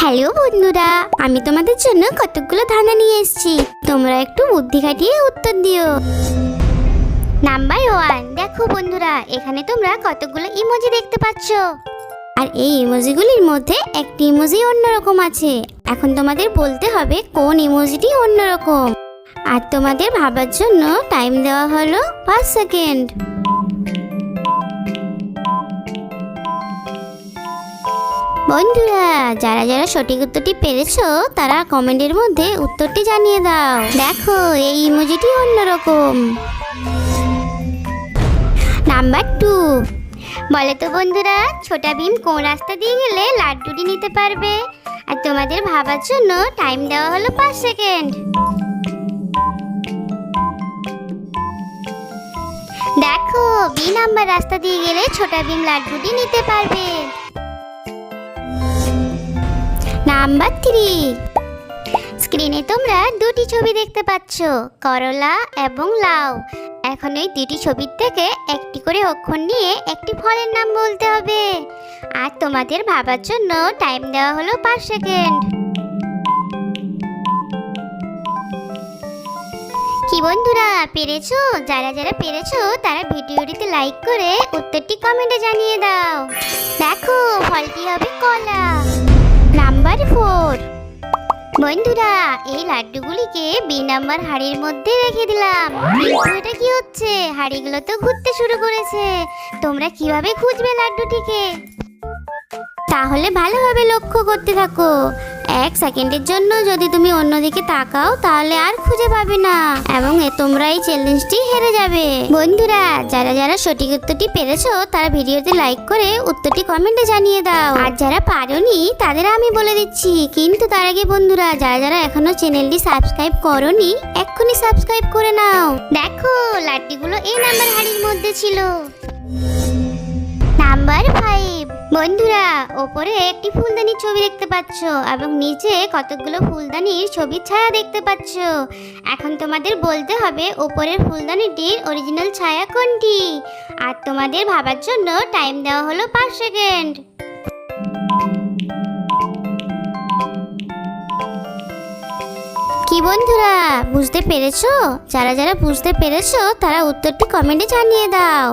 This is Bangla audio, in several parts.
হ্যালো বন্ধুরা, আমি তোমাদের জন্য কতগুলো ধাঁধা নিয়ে এসেছি। তোমরা একটু বুদ্ধি খাটিয়ে উত্তর দিও। নাম্বার ওয়ান দেখো বন্ধুরা, এখানে তোমরা কতগুলো ইমোজি দেখতে পাচ্ছ। আর এই ইমোজিগুলির মধ্যে একটি ইমোজি অন্যরকম আছে। এখন তোমাদের বলতে হবে কোন ইমোজিটি অন্যরকম। আর তোমাদের ভাবার জন্য টাইম দেওয়া হলো পাঁচ সেকেন্ড বন্ধুরা, যারা যারা সঠিক উত্তরটি পেরেছ, তারা কমেন্টের মধ্যে উত্তরটি জানিয়ে দাও। দেখো, এই ইমোজিটি অন্যরকম। Number two. বলে তো বন্ধুরা, ছোটা ভীম কোন রাস্তা দিয়ে গেলে লাড্ডুটি নিতে পারবে? আর তোমাদের ভাবার জন্য টাইম দেওয়া হলো পাঁচ সেকেন্ড। দেখো, বি নাম্বার রাস্তা দিয়ে গেলে ছোটা ভীম লাড্ডুটি নিতে পারবে। নাম্বার থ্রি স্ক্রিনে তোমরা দুটি ছবি দেখতে পাচ্ছ করলা এবং লাউ এখন এই দুটি ছবির থেকে একটি করে অক্ষর নিয়ে একটি ফলের নাম বলতে হবে। আর তোমাদের ভাবার জন্য টাইম দেওয়া হলো পাঁচ সেকেন্ড কি বন্ধুরা, পেরেছ? যারা যারা পেরেছ, তারা ভিডিওটিতে লাইক করে উত্তরটি কমেন্টে জানিয়ে দাও। দেখো, ফলটি হবে কলা। বন্ধুরা, এই লাড্ডুগুলিকে বি নাম্বার হাড়ির মধ্যে রেখে দিলাম। এটা কি হচ্ছে? হাড়িগুলো তো ঘুরতে শুরু করেছে। তোমরা কীভাবে খুঁজবে লাড্ডুটিকে? তাহলে ভালোভাবে লক্ষ্য করতে থাকো। এক সেকেন্ডের জন্য যদি তুমি অন্যদিকে তাকাও, তাহলে আর খুঁজে পাবে না। এবং এ তোমরা এই চ্যালেঞ্জটি হেরে যাবে। বন্ধুরা, যারা যারা সঠিক উত্তরটি পেরেছ, তারা ভিডিওতে লাইক করে উত্তরটি কমেন্টে জানিয়ে দাও। আর যারা পারোনি, তাদের আমি বলে দিচ্ছি, কিন্তু তার আগে বন্ধুরা, যারা যারা এখনও চ্যানেলটি সাবস্ক্রাইব করোনি, এক্ষুনি সাবস্ক্রাইব করে নাও। দেখো লাড্ডুগুলো এই নাম্বার হাড়ির মধ্যে ছিল। নাম্বার ফাইভ বন্ধুরা, ওপরে একটি ফুলদানির ছবি দেখতে পাচ্ছ এবং নিচে কতগুলো ফুলদানির ছবির ছায়া দেখতে পাচ্ছ। এখন তোমাদের বলতে হবে ওপরের ফুলদানিটির অরিজিনাল ছায়া কোনটি? আর তোমাদের ভাবার জন্য টাইম দেওয়া হলো পাঁচ সেকেন্ড কি বন্ধুরা, বুঝতে পেরেছ? যারা যারা বুঝতে পেরেছ, তারা উত্তরটি কমেন্টে জানিয়ে দাও।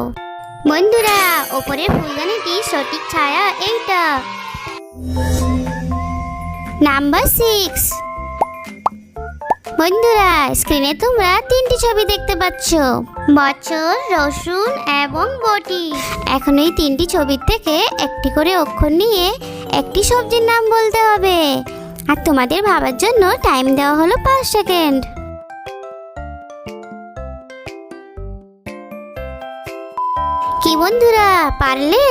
বন্ধুরা ওপরের ফুলদানিটি সঠিক ছায়া এইটা। নাম্বার সিক্স বন্ধুরা স্ক্রিনে তোমরা তিনটি ছবি দেখতে পাচ্ছ। বছর, রসুন এবং বটি। এখন এই তিনটি ছবির থেকে একটি করে অক্ষর নিয়ে একটি সবজির নাম বলতে হবে। আর তোমাদের ভাবার জন্য টাইম দেওয়া হলো পাঁচ সেকেন্ড কি বন্ধুরা পারলে?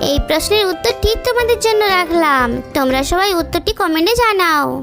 এই প্রশ্নের উত্তরটি তোমাদের জন্য রাখলাম। তোমরা সবাই উত্তরটি কমেন্টে জানাও।